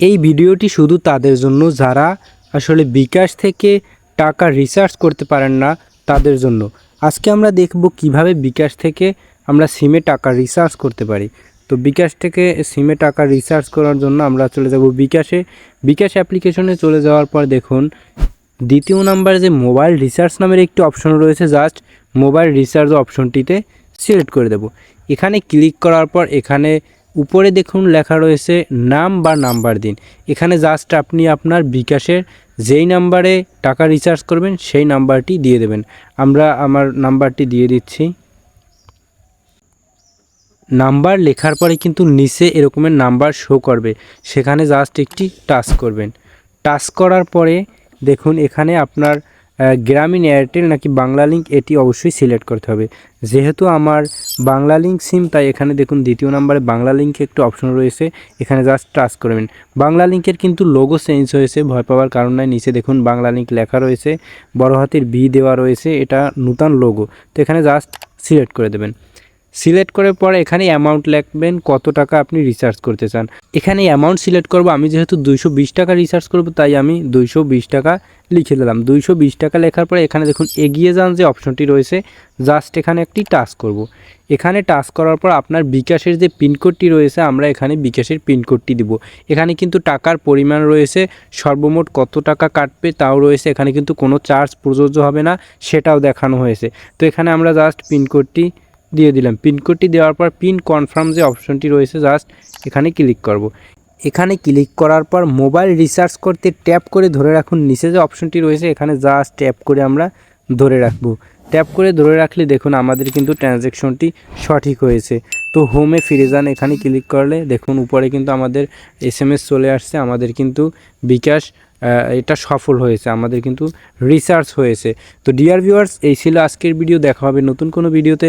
এই ভিডিওটি শুধু তাদের জন্য, যারা আসলে বিকাশ থেকে টাকা রিচার্জ করতে পারেন না, তাদের জন্য। আজকে আমরা দেখব কীভাবে বিকাশ থেকে আমরা সিমে টাকা রিচার্জ করতে পারি। তো বিকাশ থেকে সিমে টাকা রিচার্জ করার জন্য আমরা চলে যাব বিকাশে। বিকাশ অ্যাপ্লিকেশনে চলে যাওয়ার পর দেখুন, দ্বিতীয় নাম্বারে যে মোবাইল রিচার্জ নামের একটি অপশন রয়েছে, জাস্ট মোবাইল রিচার্জ অপশনটিতে সিলেক্ট করে দেব। এখানে ক্লিক করার পর এখানে উপরে দেখুন লেখা রয়েছে নাম বা নাম্বার দিন। এখানে জাস্ট আপনি আপনার বিকাশের যেই নাম্বারে টাকা রিচার্জ করবেন, সেই নাম্বারটি দিয়ে দেবেন। আমরা আমার নাম্বারটি দিয়ে দিচ্ছি। নাম্বার লেখার পরে কিন্তু নিচে এরকমের নাম্বার শো করবে। সেখানে জাস্ট একটি টাচ করবেন। টাচ করার পরে দেখুন এখানে আপনার গ্রামীণ এয়ারটেল নাকি বাংলা লিঙ্ক এটি অবশ্যই সিলেক্ট করতে হবে। যেহেতু আমার বাংলা লিঙ্ক সিম তাই এখানে দেখুন দ্বিতীয় নাম্বারে বাংলা লিঙ্কে একটু অপশন রয়েছে। এখানে জাস্ট টাচ করবেন বাংলা লিঙ্কের কিন্তু লোগো চেঞ্জ হয়েছে, ভয় পাওয়ার কারণ নাই। নিচে দেখুন বাংলা লিঙ্ক লেখা রয়েছে, বড় হাতের বি দেওয়া রয়েছে, এটা নূতন লোগো তো এখানে জাস্ট সিলেক্ট করে দেবেন। সিলেক্ট করার পর এখানে অ্যামাউন্ট লিখবেন, কত টাকা আপনি রিচার্জ করতে চান। এখানে অ্যামাউন্ট সিলেক্ট করব, আমি যেহেতু দুইশো বিশ টাকা রিচার্জ করব, তাই আমি দুইশো বিশ টাকা লিখে দিলাম। দুইশো বিশ টাকা লেখার পরে এখানে দেখুন, এগিয়ে যান যে অপশনটি রয়েছে জাস্ট এখানে একটি টাচ করব। এখানে টাচ করার পর আপনার বিকাশের যে পিনকোডটি রয়েছে, আমরা এখানে বিকাশের পিনকোডটি দিব। এখানে কিন্তু টাকার পরিমাণ রয়েছে, সর্বমোট কত টাকা কাটবে তাও রয়েছে, এখানে কিন্তু কোনো চার্জ প্রযোজ্য হবে না, সেটাও দেখানো হয়েছে। তো এখানে আমরা জাস্ট পিনকোডটি দিয়ে দিলাম। পিনকোডটি দেওয়ার পর পিন কনফার্ম যে অপশনটি রয়েছে জাস্ট এখানে ক্লিক করব। এখানে ক্লিক করার পর মোবাইল রিচার্জ করতে ট্যাপ করে ধরে রাখুন। নিচে যে অপশনটি রয়েছে, এখানে জাস্ট ট্যাপ করে আমরা ধরে রাখব। ট্যাপ করে ধরে রাখলে দেখুন আমাদের কিন্তু ট্রানজ্যাকশনটি সঠিক হয়েছে। তো হোমে ফিরে যান, এখানে ক্লিক করলে দেখুন উপরে কিন্তু আমাদের এসএমএস চলে আসছে। আমাদের কিন্তু বিকাশ এটা সফল হয়েছে। আমাদের কিন্তু রিসার্চ হয়েছে। তো ডিয়ার ভিউয়ার্স এই ছিল আজকের ভিডিও দেখা হবে নতুন কোনো ভিডিওতে